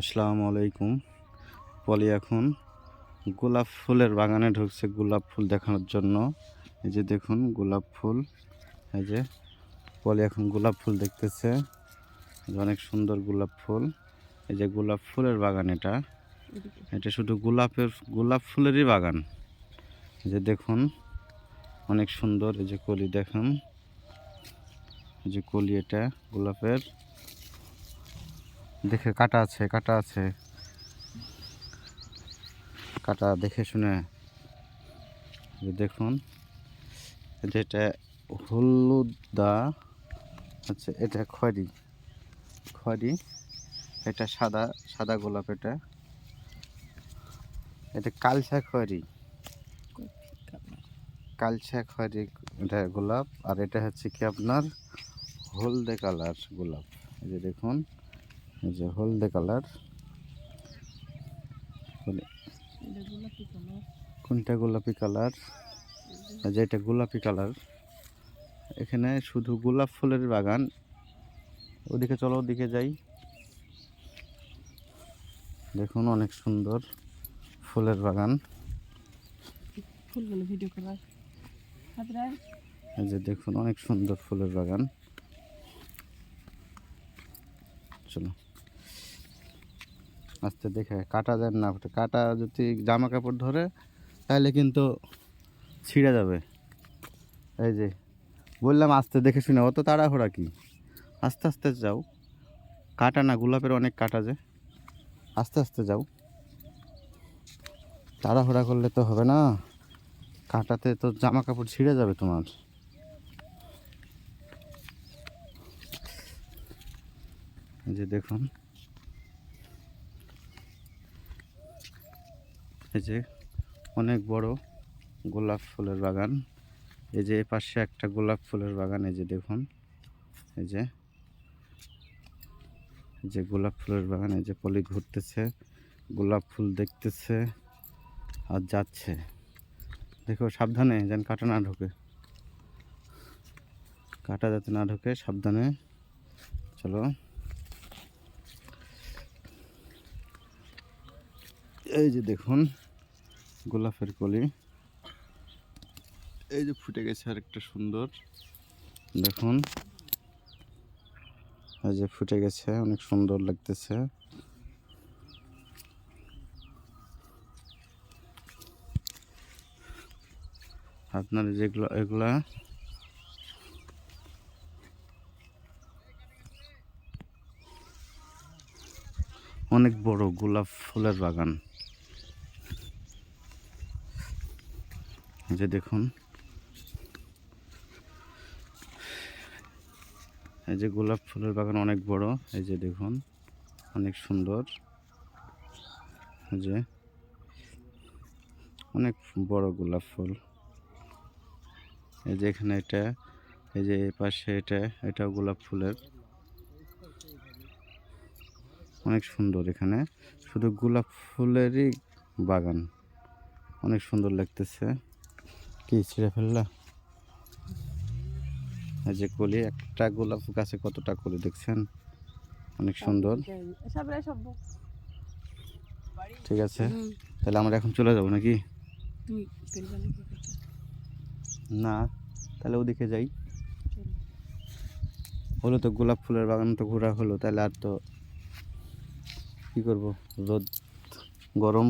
আসসালামু আলাইকুম। পলি এখন গোলাপ ফুলের বাগানে ঢুকছে গোলাপ ফুল দেখানোর জন্য। এই যে দেখুন গোলাপ ফুল। এই যে পলি এখন গোলাপ ফুল দেখতেছে। অনেক সুন্দর গোলাপ ফুল। এই যে গোলাপ ফুলের বাগান এটা। এটা শুধু গোলাপের, গোলাপ ফুলেরই বাগান। এই যে দেখুন অনেক সুন্দর। এই যে কলি দেখুন। এই যে কলি এটা গোলাপের। দেখে কাটা আছে কাটা আছে। কাটা দেখে শুনে দেখুন এটা হলুদা আচ্ছা এটা খয়রি। খয়রি, এটা সাদা সাদা গোলাপ এটা। এটা কালচা খয়রি। কালচা খয়রি এটা গোলাপ, আর এটা হচ্ছে কি আপনার হলদে কালার গোলাপ। এই যে দেখুন এই যে হলদে কালার। কোনটা গোলাপি কালার? যে এটা গোলাপি কালার। এখানে শুধু গোলাপ ফুলের বাগান। ওদিকে চলো ওদিকে যাই। দেখুন অনেক সুন্দর ফুলের বাগান। ফুলগুলো ভিডিও করার এই যে দেখুন অনেক সুন্দর ফুলের বাগান। চলো। আস্তে দেখে, কাটা দেন না, কাটা যদি জামা কাপড় ধরে, তাহলে কিন্তু ছিঁড়ে যাবে। এই যে, বললাম আস্তে দেখে শুনে, অত তাড়াহুড়া কি? আস্তে আস্তে যাও। কাটা না, গোলাপের অনেক কাটা যে। আস্তে আস্তে যাও। তাড়াহুড়া করলে তো হবে না। কাটাতে তো জামা কাপড় ছিঁড়ে যাবে তোমার। যে দেখুন। এই যে অনেক বড় গোলাপ ফুলের বাগান। এই যে পাশে একটা গোলাপ ফুলের বাগান, এই যে দেখুন। এই যে যে গোলাপ ফুলের বাগান, এই যে পলি ঘুরতেছে, গোলাপ ফুল দেখতেছে আর যাচ্ছে। দেখো, সাবধানে যেন কাটা না ঢোকে। কাটা যাতে না ঢোকে, সাবধানে। চলো। এই যে দেখুন গোলাপের কলি। এই যে ফুটে গেছে আর একটা সুন্দর। দেখুন। এই যে ফুটে গেছে, অনেক সুন্দর লাগতেছে। আপনার যেগুলো, এগুলা অনেক বড় গোলাপ ফুলের বাগান। যে দেখুন। এই যে গোলাপ ফুলের বাগান অনেক বড়, এই যে দেখুন, অনেক সুন্দর। যে অনেক বড় গোলাপ ফুল। এই যে এখানে এটা, এই যে পাশে এটা, এটাও গোলাপ ফুলের। অনেক সুন্দর এখানে। শুধু গোলাপ ফুলেরই বাগান। অনেক সুন্দর লাগতেছে। কি ছিঁড়ে ফেললা? এই যে কলি, একটা গোলাপ গাছে কতটা কলি দেখছেন? অনেক সুন্দর। ঠিক আছে। তাহলে আমরা এখন চলে যাব নাকি? না, তাহলে ওদিকে যাই। হলো তো গোলাপ ফুলের বাগান তো ঘোরা হলো, তাহলে আর তো কি করব? রোদ, গরম।